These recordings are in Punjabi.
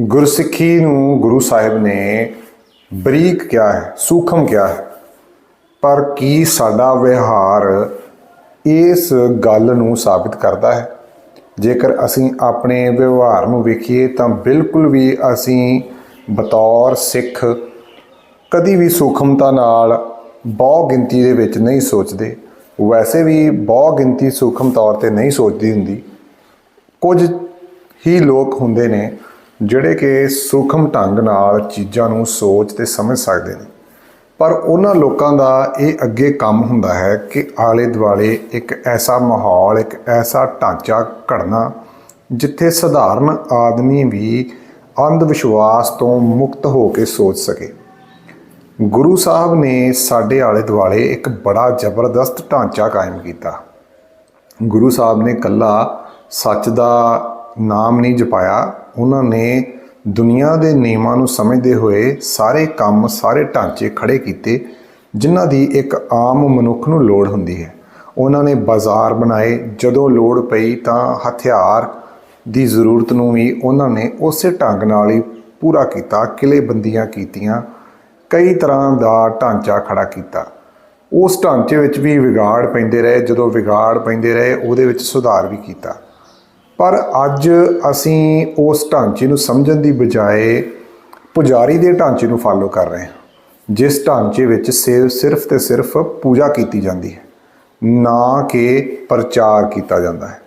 ਗੁਰਸਿੱਖੀ ਨੂੰ ਗੁਰੂ ਸਾਹਿਬ ਨੇ ਬਰੀਕ ਕਿਹਾ ਹੈ, ਸੂਖਮ ਕਿਹਾ ਹੈ। ਪਰ ਕੀ ਸਾਡਾ ਵਿਹਾਰ ਇਸ ਗੱਲ ਨੂੰ ਸਾਬਿਤ ਕਰਦਾ ਹੈ? ਜੇਕਰ ਅਸੀਂ ਆਪਣੇ ਵਿਵਹਾਰ ਨੂੰ ਵੇਖੀਏ ਤਾਂ ਬਿਲਕੁਲ ਵੀ ਅਸੀਂ ਬਤੌਰ ਸਿੱਖ ਕਦੀ ਵੀ ਸੂਖਮਤਾ ਨਾਲ ਬਹੁ ਗਿਣਤੀ ਦੇ ਵਿੱਚ ਨਹੀਂ ਸੋਚਦੇ। ਵੈਸੇ ਵੀ ਬਹੁ ਗਿਣਤੀ ਸੂਖਮ ਤੌਰ ਤੇ ਨਹੀਂ ਸੋਚਦੀ ਹੁੰਦੀ। ਕੁਝ ਹੀ ਲੋਕ ਹੁੰਦੇ ਨੇ ਜਿਹੜੇ ਕਿ ਸੂਖਮ ਢੰਗ ਨਾਲ ਚੀਜ਼ਾਂ ਨੂੰ ਸੋਚ ਤੇ ਸਮਝ ਸਕਦੇ ਨੇ। ਪਰ ਉਹਨਾਂ ਲੋਕਾਂ ਦਾ ਇਹ ਅੱਗੇ ਕੰਮ ਹੁੰਦਾ ਹੈ ਕਿ ਆਲੇ ਦੁਆਲੇ ਇੱਕ ਐਸਾ ਮਾਹੌਲ, ਇੱਕ ਐਸਾ ਢਾਂਚਾ ਘੜਨਾ, ਜਿੱਥੇ ਸਧਾਰਨ ਆਦਮੀ ਵੀ ਅੰਧ ਵਿਸ਼ਵਾਸ ਤੋਂ ਮੁਕਤ ਹੋ ਕੇ ਸੋਚ ਸਕੇ। ਗੁਰੂ ਸਾਹਿਬ ਨੇ ਸਾਡੇ ਆਲੇ ਦੁਆਲੇ ਇੱਕ ਬੜਾ ਜ਼ਬਰਦਸਤ ਢਾਂਚਾ ਕਾਇਮ ਕੀਤਾ। ਗੁਰੂ ਸਾਹਿਬ ਨੇ ਕੱਲਾ ਸੱਚ ਦਾ ਨਾਮ ਨਹੀਂ ਜਪਾਇਆ ਉਹਨਾਂ ਨੇ ਦੁਨੀਆ ਦੇ ਨਿਯਮਾਂ ਨੂੰ ਸਮਝਦੇ ਹੋਏ ਸਾਰੇ ਕੰਮ ਸਾਰੇ ਢਾਂਚੇ ਖੜੇ ਕੀਤੇ, ਜਿਨ੍ਹਾਂ ਦੀ ਇੱਕ ਆਮ ਮਨੁੱਖ ਨੂੰ ਲੋੜ ਹੁੰਦੀ ਹੈ। ਉਹਨਾਂ ਨੇ ਬਾਜ਼ਾਰ ਬਣਾਏ। ਜਦੋਂ ਲੋੜ ਪਈ ਤਾਂ ਹਥਿਆਰ ਦੀ ਜ਼ਰੂਰਤ ਨੂੰ ਵੀ ਉਹਨਾਂ ਨੇ ਉਸੇ ਢੰਗ ਨਾਲ ਹੀ ਪੂਰਾ ਕੀਤਾ ਕਿਲੇਬੰਦੀਆਂ ਕੀਤੀਆਂ, ਕਈ ਤਰ੍ਹਾਂ ਦਾ ਢਾਂਚਾ ਖੜਾ ਕੀਤਾ। ਉਸ ਢਾਂਚੇ ਵਿੱਚ ਵੀ ਵਿਗਾੜ ਪੈਂਦੇ ਰਹੇ। ਜਦੋਂ ਵਿਗਾੜ ਪੈਂਦੇ ਰਹੇ, ਉਹਦੇ ਵਿੱਚ ਸੁਧਾਰ ਵੀ ਕੀਤਾ। ਪਰ ਅੱਜ ਅਸੀਂ ਉਸ ਢਾਂਚੇ ਨੂੰ ਸਮਝਣ ਦੀ ਬਜਾਏ ਪੁਜਾਰੀ ਦੇ ਢਾਂਚੇ ਨੂੰ ਫਾਲੋ ਕਰ ਰਹੇ ਹਾਂ। ਜਿਸ ਢਾਂਚੇ ਵਿੱਚ ਸਿਰ- ਸਿਰਫ ਤੇ ਸਿਰਫ ਪੂਜਾ ਕੀਤੀ ਜਾਂਦੀ ਹੈ, ਨਾ ਕਿ ਪ੍ਰਚਾਰ ਕੀਤਾ ਜਾਂਦਾ ਹੈ।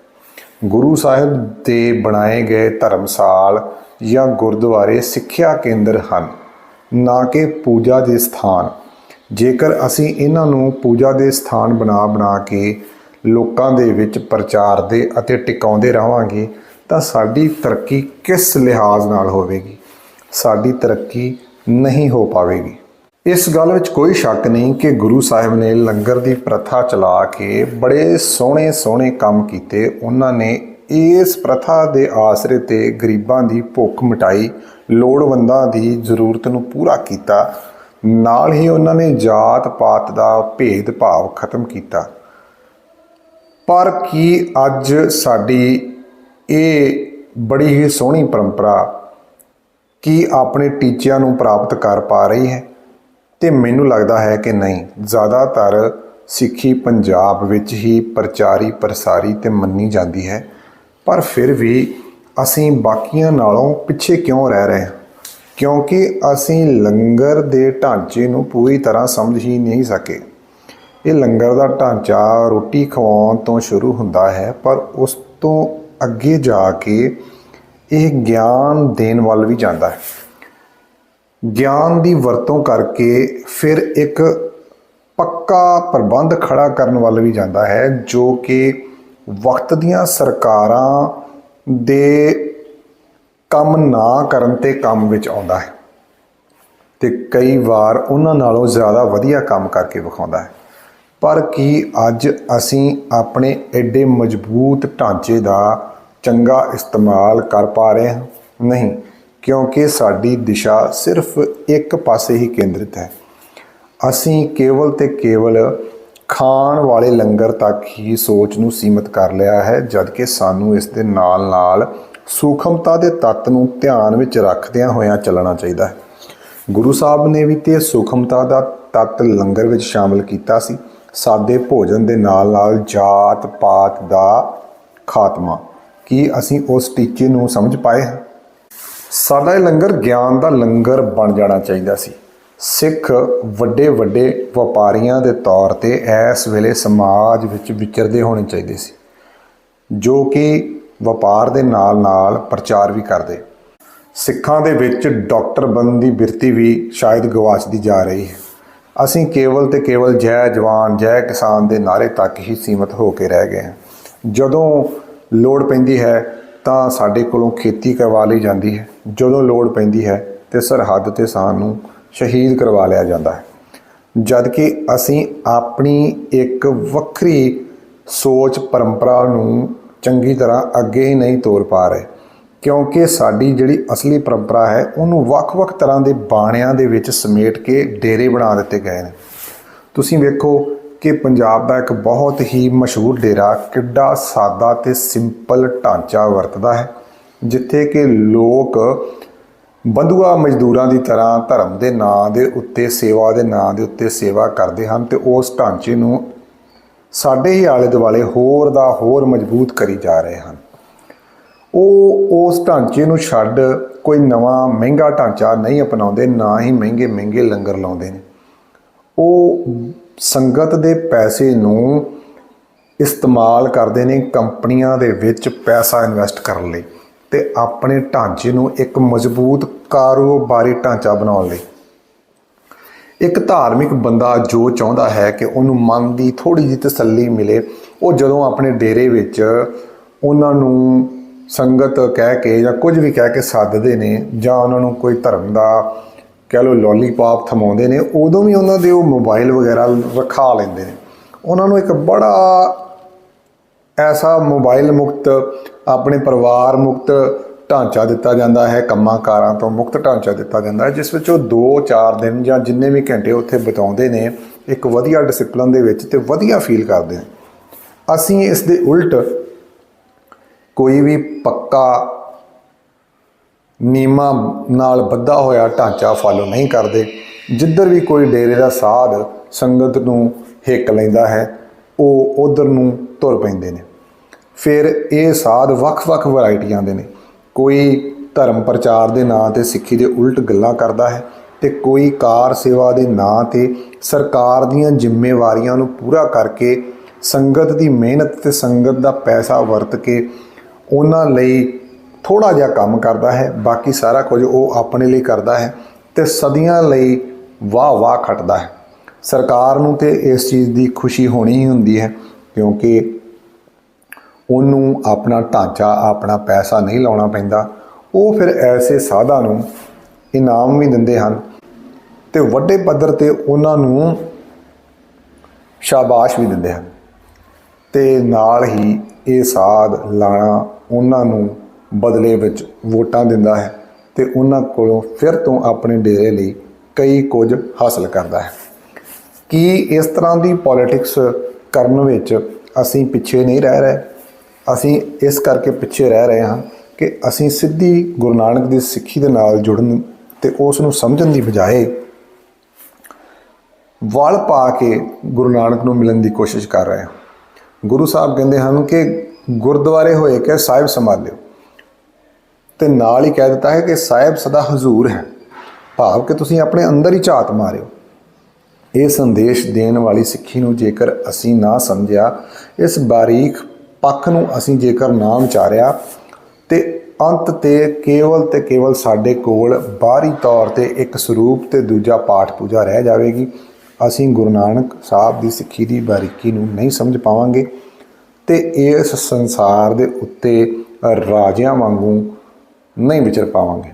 ਗੁਰੂ ਸਾਹਿਬ ਦੇ ਬਣਾਏ ਗਏ ਧਰਮਸਾਲ ਜਾਂ ਗੁਰਦੁਆਰੇ ਸਿੱਖਿਆ ਕੇਂਦਰ ਹਨ, ਨਾ ਕਿ ਪੂਜਾ ਦੇ ਸਥਾਨ। ਜੇਕਰ ਅਸੀਂ ਇਹਨਾਂ ਨੂੰ ਪੂਜਾ ਦੇ ਸਥਾਨ ਬਣਾ ਬਣਾ ਕੇ ਲੋਕਾਂ ਦੇ ਵਿੱਚ ਪ੍ਰਚਾਰਦੇ ਅਤੇ ਟਿਕਾਉਂਦੇ ਰਹਾਂਗੇ, ਤਾਂ ਸਾਡੀ ਤਰੱਕੀ ਕਿਸ ਲਿਹਾਜ਼ ਨਾਲ ਹੋਵੇਗੀ? ਸਾਡੀ ਤਰੱਕੀ ਨਹੀਂ ਹੋ ਪਾਵੇਗੀ। ਇਸ ਗੱਲ ਵਿੱਚ ਕੋਈ ਸ਼ੱਕ ਨਹੀਂ ਕਿ ਗੁਰੂ ਸਾਹਿਬ ਨੇ ਲੰਗਰ ਦੀ ਪ੍ਰਥਾ ਚਲਾ ਕੇ ਬੜੇ ਸੋਹਣੇ ਸੋਹਣੇ ਕੰਮ ਕੀਤੇ। ਉਹਨਾਂ ਨੇ ਇਸ ਪ੍ਰਥਾ ਦੇ ਆਸਰੇ ਤੇ ਗਰੀਬਾਂ ਦੀ ਭੁੱਖ ਮਿਟਾਈ, ਲੋੜਵੰਦਾਂ ਦੀ ਜ਼ਰੂਰਤ ਨੂੰ ਪੂਰਾ ਕੀਤਾ। ਨਾਲ ਹੀ ਉਹਨਾਂ ਨੇ ਜਾਤ ਪਾਤ ਦਾ ਭੇਦ ਭਾਵ ਖਤਮ ਕੀਤਾ। ਪਰ ਕੀ ਅੱਜ ਸਾਡੀ ਇਹ ਬੜੀ ਹੀ ਸੋਹਣੀ ਪਰੰਪਰਾ ਕੀ ਆਪਣੇ ਟੀਚਿਆਂ ਨੂੰ ਪ੍ਰਾਪਤ ਕਰ ਪਾ ਰਹੀ ਹੈ? ਤੇ ਮੈਨੂੰ ਲੱਗਦਾ ਹੈ ਕਿ ਨਹੀਂ, ਜ਼ਿਆਦਾਤਰ ਸਿੱਖੀ ਪੰਜਾਬ ਵਿੱਚ ਹੀ ਪ੍ਰਚਾਰੀ, ਪ੍ਰਸਾਰੀ ਤੇ ਮੰਨੀ ਜਾਂਦੀ ਹੈ। ਪਰ ਫਿਰ ਵੀ ਅਸੀਂ ਬਾਕੀਆਂ ਨਾਲੋਂ ਪਿੱਛੇ ਕਿਉਂ ਰਹਿ ਰਹੇ ਹਾਂ? ਕਿਉਂਕਿ ਅਸੀਂ ਲੰਗਰ ਦੇ ਢਾਂਚੇ ਨੂੰ ਪੂਰੀ ਤਰ੍ਹਾਂ ਸਮਝ ਹੀ ਨਹੀਂ ਸਕੇ। ਇਹ ਲੰਗਰ ਦਾ ਢਾਂਚਾ ਰੋਟੀ ਖਵਾਉਣ ਤੋਂ ਸ਼ੁਰੂ ਹੁੰਦਾ ਹੈ, ਪਰ ਉਸ ਤੋਂ ਅੱਗੇ ਜਾ ਕੇ ਇਹ ਗਿਆਨ ਦੇਣ ਵੱਲ ਵੀ ਜਾਂਦਾ ਹੈ। ਗਿਆਨ ਦੀ ਵਰਤੋਂ ਕਰਕੇ ਫਿਰ ਇੱਕ ਪੱਕਾ ਪ੍ਰਬੰਧ ਖੜਾ ਕਰਨ ਵੱਲ ਵੀ ਜਾਂਦਾ ਹੈ, ਜੋ ਕਿ ਵਕਤ ਦੀਆਂ ਸਰਕਾਰਾਂ ਦੇ ਕੰਮ ਨਾ ਕਰਨ ਤੇ ਕੰਮ ਵਿੱਚ ਆਉਂਦਾ ਹੈ। ਤੇ ਕਈ ਵਾਰ ਉਹਨਾਂ ਨਾਲੋਂ ਜ਼ਿਆਦਾ ਵਧੀਆ ਕੰਮ ਕਰਕੇ ਵਿਖਾਉਂਦਾ ਹੈ। ਪਰ ਕੀ ਅੱਜ ਅਸੀਂ ਆਪਣੇ ਐਡੇ ਮਜ਼ਬੂਤ ਢਾਂਚੇ ਦਾ ਚੰਗਾ ਇਸਤੇਮਾਲ ਕਰ ਪਾ ਰਹੇ ਹਾਂ? ਨਹੀਂ, ਕਿਉਂਕਿ ਸਾਡੀ ਦਿਸ਼ਾ ਸਿਰਫ ਇੱਕ ਪਾਸੇ ਹੀ ਕੇਂਦਰਿਤ ਹੈ। ਅਸੀਂ ਕੇਵਲ ਤੇ ਕੇਵਲ ਖਾਣ ਵਾਲੇ ਲੰਗਰ ਤੱਕ ਹੀ ਸੋਚ ਨੂੰ ਸੀਮਿਤ ਕਰ ਲਿਆ ਹੈ, ਜਦਕਿ ਸਾਨੂੰ ਇਸ ਦੇ ਨਾਲ-ਨਾਲ ਸੂਖਮਤਾ ਦੇ ਤੱਤ ਨੂੰ ਧਿਆਨ ਵਿੱਚ ਰੱਖਦਿਆਂ ਹੋਇਆਂ ਚੱਲਣਾ ਚਾਹੀਦਾ ਹੈ। ਗੁਰੂ ਸਾਹਿਬ ਨੇ ਵੀ ਤੇ ਸੂਖਮਤਾ ਦਾ ਤੱਤ ਲੰਗਰ ਵਿੱਚ ਸ਼ਾਮਲ ਕੀਤਾ ਸੀ। ਸਾਡੇ ਭੋਜਨ ਦੇ ਨਾਲ-ਨਾਲ ਜਾਤ ਪਾਤ ਦਾ ਖਾਤਮਾ। ਕੀ ਅਸੀਂ ਉਸ ਟੀਚੇ ਨੂੰ ਸਮਝ ਪਾਏ? ਹਾਂ ਸਾਡਾ ਇਹ ਲੰਗਰ ਗਿਆਨ ਦਾ ਲੰਗਰ ਬਣ ਜਾਣਾ ਚਾਹੀਦਾ ਸੀ। ਸਿੱਖ ਵੱਡੇ ਵੱਡੇ ਵਪਾਰੀਆਂ ਦੇ ਤੌਰ ਤੇ ਇਸ ਵੇਲੇ ਸਮਾਜ ਵਿੱਚ ਵਿਚਰਦੇ ਹੋਣੇ ਚਾਹੀਦੇ ਸੀ, ਜੋ ਕਿ ਵਪਾਰ ਦੇ ਨਾਲ-ਨਾਲ ਪ੍ਰਚਾਰ ਵੀ ਕਰਦੇ। ਸਿੱਖਾਂ ਦੇ ਵਿੱਚ ਡਾਕਟਰ ਬਣਨ ਦੀ ਬਿਰਤੀ ਵੀ ਸ਼ਾਇਦ ਗਵਾਚਦੀ ਜਾ ਰਹੀ ਹੈ। ਅਸੀਂ ਕੇਵਲ ਤੇ ਕੇਵਲ ਜੈ ਜਵਾਨ, ਜੈ ਕਿਸਾਨ ਦੇ ਨਾਰੇ ਤੱਕ ਹੀ ਸੀਮਤ ਹੋ ਕੇ ਰਹਿ ਗਏ ਹਾਂ। ਜਦੋਂ ਲੋੜ ਪੈਂਦੀ ਹੈ ਤਾਂ ਸਾਡੇ ਕੋਲੋਂ ਖੇਤੀ ਕਰਵਾ ਲਈ ਜਾਂਦੀ ਹੈ। ਜਦੋਂ ਲੋੜ ਪੈਂਦੀ ਹੈ ਤੇ ਸਰਹੱਦ ਤੇ ਸਾਨੂੰ ਸ਼ਹੀਦ ਕਰਵਾ ਲਿਆ ਜਾਂਦਾ ਹੈ। ਜਦ ਕਿ ਅਸੀਂ ਆਪਣੀ ਇੱਕ ਵੱਖਰੀ ਸੋਚ, ਪਰੰਪਰਾ ਨੂੰ ਚੰਗੀ ਤਰ੍ਹਾਂ ਅੱਗੇ ਹੀ ਨਹੀਂ ਤੋਰ ਪਾ ਰਹੇ ਕਿਉਂਕਿ ਸਾਡੀ ਜਿਹੜੀ ਅਸਲੀ ਪਰੰਪਰਾ ਹੈ, ਉਹਨੂੰ ਵੱਖ-ਵੱਖ ਤਰ੍ਹਾਂ ਦੇ ਬਾਣਿਆਂ ਦੇ ਵਿੱਚ ਸਮੇਟ ਕੇ ਡੇਰੇ ਬਣਾ ਦਿੱਤੇ ਗਏ ਨੇ। ਤੁਸੀਂ ਵੇਖੋ ਕਿ ਪੰਜਾਬ ਦਾ ਇੱਕ ਬਹੁਤ ਹੀ ਮਸ਼ਹੂਰ ਡੇਰਾ ਕਿੱਡਾ ਸਾਦਾ ਤੇ ਸਿੰਪਲ ਢਾਂਚਾ ਵਰਤਦਾ ਹੈ, ਜਿੱਥੇ ਕਿ ਲੋਕ ਬੰਧੂਆ ਮਜ਼ਦੂਰਾਂ ਦੀ ਤਰ੍ਹਾਂ ਧਰਮ ਦੇ ਨਾਂ ਦੇ ਉੱਤੇ, ਸੇਵਾ ਦੇ ਨਾਂ ਦੇ ਉੱਤੇ ਸੇਵਾ ਕਰਦੇ ਹਨ ਤੇ ਉਸ ਢਾਂਚੇ ਨੂੰ ਸਾਡੇ ਹੀ ਆਲੇ ਦੁਆਲੇ ਹੋਰ ਦਾ ਹੋਰ ਮਜ਼ਬੂਤ ਕਰੀ ਜਾ ਰਹੇ ਹਨ। ਉਹ ਉਸ ਢਾਂਚੇ ਨੂੰ ਛੱਡ ਕੋਈ ਨਵਾਂ ਮਹਿੰਗਾ ਢਾਂਚਾ ਨਹੀਂ ਅਪਣਾਉਂਦੇ, ਨਾ ਹੀ ਮਹਿੰਗੇ ਮਹਿੰਗੇ ਲੰਗਰ ਲਾਉਂਦੇ ਨੇ। ਉਹ ਸੰਗਤ ਦੇ ਪੈਸੇ ਨੂੰ ਇਸਤੇਮਾਲ ਕਰਦੇ ਨੇ ਕੰਪਨੀਆਂ ਦੇ ਵਿੱਚ ਪੈਸਾ ਇਨਵੈਸਟ ਕਰਨ ਲਈ ਤੇ ਆਪਣੇ ਢਾਂਚੇ ਨੂੰ ਇੱਕ ਮਜ਼ਬੂਤ ਕਾਰੋਬਾਰੀ ਢਾਂਚਾ ਬਣਾਉਣ ਲਈ। ਇੱਕ ਧਾਰਮਿਕ ਬੰਦਾ ਜੋ ਚਾਹੁੰਦਾ ਹੈ ਕਿ ਉਹਨੂੰ ਮਨ ਦੀ ਥੋੜੀ ਜਿਹੀ ਤਸੱਲੀ ਮਿਲੇ, ਉਹ ਜਦੋਂ ਆਪਣੇ ਡੇਰੇ ਵਿੱਚ ਉਹਨਾਂ ਨੂੰ ਸੰਗਤ ਕਹਿ ਕੇ ਜਾਂ ਕੁਝ ਵੀ ਕਹਿ ਕੇ ਸੱਦਦੇ ਨੇ ਜਾਂ ਉਹਨਾਂ ਨੂੰ ਕੋਈ ਧਰਮ ਦਾ ਕਹਿ ਲਓ ਲੋਲੀਪੌਪ ਥਮਾਉਂਦੇ ਨੇ, ਉਦੋਂ ਵੀ ਉਹਨਾਂ ਦੇ ਉਹ ਮੋਬਾਈਲ ਵਗੈਰਾ ਰਖਾ ਲੈਂਦੇ ਨੇ। ਉਹਨਾਂ ਨੂੰ ਇੱਕ ਬੜਾ ਐਸਾ ਮੋਬਾਈਲ ਮੁਕਤ, ਆਪਣੇ ਪਰਿਵਾਰ ਮੁਕਤ ਢਾਂਚਾ ਦਿੱਤਾ ਜਾਂਦਾ ਹੈ, ਕੰਮਾਂ ਕਾਰਾਂ ਤੋਂ ਮੁਕਤ ਢਾਂਚਾ ਦਿੱਤਾ ਜਾਂਦਾ ਹੈ, ਜਿਸ ਵਿੱਚ ਉਹ 2-4 ਦਿਨ ਜਾਂ ਜਿੰਨੇ ਵੀ ਘੰਟੇ ਉੱਥੇ ਬਿਤਾਉਂਦੇ ਨੇ, ਇੱਕ ਵਧੀਆ ਡਿਸਪਲਿਨ ਦੇ ਵਿੱਚ ਤੇ ਵਧੀਆ ਫੀਲ ਕਰਦੇ ਨੇ। ਅਸੀਂ ਇਸ ਦੇ ਉਲਟ ਕੋਈ ਵੀ ਪੱਕਾ ਨੀਮਾਂ ਨਾਲ ਬੱਧਾ ਹੋਇਆ ਢਾਂਚਾ ਫਾਲੋ ਨਹੀਂ ਕਰਦੇ। ਜਿੱਧਰ ਵੀ ਕੋਈ ਡੇਰੇ ਦਾ ਸਾਧ ਸੰਗਤ ਨੂੰ ਹਿੱਕ ਲੈਂਦਾ ਹੈ, ਉਹ ਉਧਰ ਨੂੰ ਤੁਰ ਪੈਂਦੇ ਨੇ। ਫਿਰ ਇਹ ਸਾਧ ਵੱਖ-ਵੱਖ ਵੈਰਾਈਟੀਆਂ ਦੇ ਨੇ। ਕੋਈ ਧਰਮ ਪ੍ਰਚਾਰ ਦੇ ਨਾਂ ਤੇ ਸਿੱਖੀ ਦੇ ਉਲਟ ਗੱਲਾਂ ਕਰਦਾ ਹੈ ਤੇ ਕੋਈ ਕਾਰ ਸੇਵਾ ਦੇ ਨਾਂ ਤੇ ਸਰਕਾਰ ਦੀਆਂ ਜ਼ਿੰਮੇਵਾਰੀਆਂ ਨੂੰ ਪੂਰਾ ਕਰਕੇ ਸੰਗਤ ਦੀ ਮਿਹਨਤ ਤੇ ਸੰਗਤ ਦਾ ਪੈਸਾ ਵਰਤ ਕੇ ਉਹਨਾਂ ਲਈ ਥੋੜਾ ਜਿਹਾ ਕੰਮ ਕਰਦਾ ਹੈ, ਬਾਕੀ ਸਾਰਾ ਕੁਝ ਉਹ ਆਪਣੇ ਲਈ ਕਰਦਾ ਹੈ ਤੇ ਸਦੀਆਂ ਲਈ ਵਾਹ ਵਾਹ ਖੱਟਦਾ ਹੈ। ਸਰਕਾਰ ਨੂੰ ਤੇ ਇਸ ਚੀਜ਼ ਦੀ ਖੁਸ਼ੀ ਹੋਣੀ ਹੀ ਹੁੰਦੀ ਹੈ, ਕਿਉਂਕਿ ਉਹਨੂੰ ਆਪਣਾ ਢਾਂਚਾ, ਆਪਣਾ ਪੈਸਾ ਨਹੀਂ ਲਾਉਣਾ ਪੈਂਦਾ। ਉਹ ਫਿਰ ਐਸੇ ਸਾਧਾ ਨੂੰ ਇਨਾਮ ਵੀ ਦਿੰਦੇ ਹਨ ਤੇ ਵੱਡੇ ਪੱਧਰ ਤੇ ਉਹਨਾਂ ਨੂੰ ਸ਼ਾਬਾਸ਼ ਵੀ ਦਿੰਦੇ ਹਨ। ਤੇ ਨਾਲ ਹੀ ਇਹ ਸਾਧ ਲਾਣਾ ਉਹਨਾਂ ਨੂੰ ਬਦਲੇ ਵਿੱਚ ਵੋਟਾਂ ਦਿੰਦਾ ਹੈ ਤੇ ਉਹਨਾਂ ਕੋਲੋਂ ਫਿਰ ਤੋਂ ਆਪਣੇ ਡੇਰੇ ਲਈ ਕਈ ਕੁਝ ਹਾਸਲ ਕਰਦਾ ਹੈ। ਕੀ ਇਸ ਤਰ੍ਹਾਂ ਦੀ ਪੋਲਿਟਿਕਸ ਕਰਨ ਵਿੱਚ ਅਸੀਂ ਪਿੱਛੇ ਨਹੀਂ ਰਹਿ ਰਹੇ? ਅਸੀਂ ਇਸ ਕਰਕੇ ਪਿੱਛੇ ਰਹਿ ਰਹੇ ਹਾਂ ਕਿ ਅਸੀਂ ਸਿੱਧੀ ਗੁਰੂ ਨਾਨਕ ਦੀ ਸਿੱਖੀ ਦੇ ਨਾਲ ਜੁੜਨ ਤੇ ਉਸ ਨੂੰ ਸਮਝਣ ਦੀ ਬਜਾਏ ਵਲ ਪਾ ਕੇ ਗੁਰੂ ਨਾਨਕ ਨੂੰ ਮਿਲਣ ਦੀ ਕੋਸ਼ਿਸ਼ ਕਰ ਰਹੇ ਹਾਂ। ਗੁਰੂ ਸਾਹਿਬ ਕਹਿੰਦੇ ਹਨ ਕਿ ਗੁਰਦੁਆਰੇ ਹੋਏ ਕਿ ਸਾਹਿਬ ਸੰਭਾਲਿਓ। ਤੇ ਨਾਲ ਹੀ ਕਹਿ ਦਿੱਤਾ ਹੈ ਕਿ ਸਾਹਿਬ ਸਦਾ ਹਜ਼ੂਰ ਹੈ। ਭਾਵ ਕਿ ਤੁਸੀਂ ਆਪਣੇ ਅੰਦਰ ਹੀ ਝਾਤ ਮਾਰਿਓ। ਇਹ ਸੰਦੇਸ਼ ਦੇਣ ਵਾਲੀ ਸਿੱਖੀ ਨੂੰ ਜੇਕਰ ਅਸੀਂ ਨਾ ਸਮਝਿਆ, ਇਸ ਬਾਰੀਕ ਪੱਖ ਨੂੰ ਅਸੀਂ ਜੇਕਰ ਨਾ ਵਿਚਾਰਿਆ, ਤੇ ਅੰਤ ਤੇ ਕੇਵਲ ਤੇ ਕੇਵਲ ਸਾਡੇ ਕੋਲ ਬਾਹਰੀ ਤੌਰ ਤੇ ਇੱਕ ਸਰੂਪ ਤੇ ਦੂਜਾ ਪਾਠ ਪੂਜਾ ਰਹਿ ਜਾਵੇਗੀ, ਅਸੀਂ ਗੁਰੂ ਨਾਨਕ ਸਾਹਿਬ ਦੀ ਸਿੱਖੀ ਦੀ ਬਾਰੀਕੀ ਨੂੰ ਨਹੀਂ ਸਮਝ ਪਾਵਾਂਗੇ। ਤੇ ਇਸ ਸੰਸਾਰ ਦੇ ਉੱਤੇ ਰਾਜਿਆਂ ਵਾਂਗੂ ਨਹੀਂ ਵਿਚਰ ਪਾਵਾਂਗੇ।